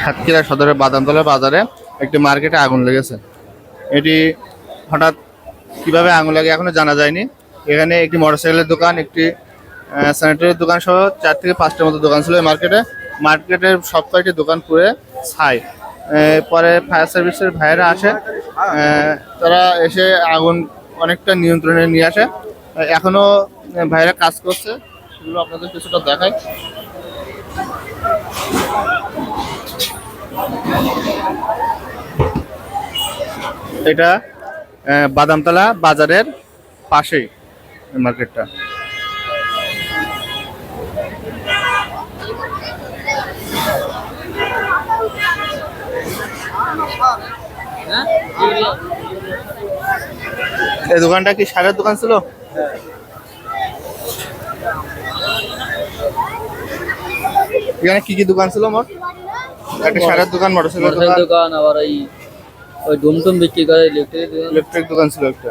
সাতক্ষীরা সদরের বাদামতলা বাজারে একটি মার্কেটে আগুন লেগেছে। এটি হঠাৎ কীভাবে আগুন লাগে এখনও জানা যায়নি। এখানে একটি মোটরসাইকেলের দোকান একটি স্যানিটারির দোকান সহ চার থেকে পাঁচটার মতো দোকান ছিল এই মার্কেটে। মার্কেটের সব কয়েকটি দোকান পুড়ে ছাই। পরে ফায়ার সার্ভিসের ভাইয়েরা আসে। তারা এসে আগুন অনেকটা নিয়ন্ত্রণে নিয়ে আসে। আহ, এখনও ভাইয়েরা কাজ করছে। সেগুলো আপনাদের কিছুটা দেখায় এটা বাদামতলা বাজারের পাশেই মার্কেটটা। এই দোকানটা কি সারের দোকান ছিল? এখানে কি কি দোকান ছিল মোট একটা সারের দোকান দোকান। আবার ওই ওই ডুমটুম বিক্রি করে ইলেকট্রিক ইলেকট্রিক দোকান ছিল একটা।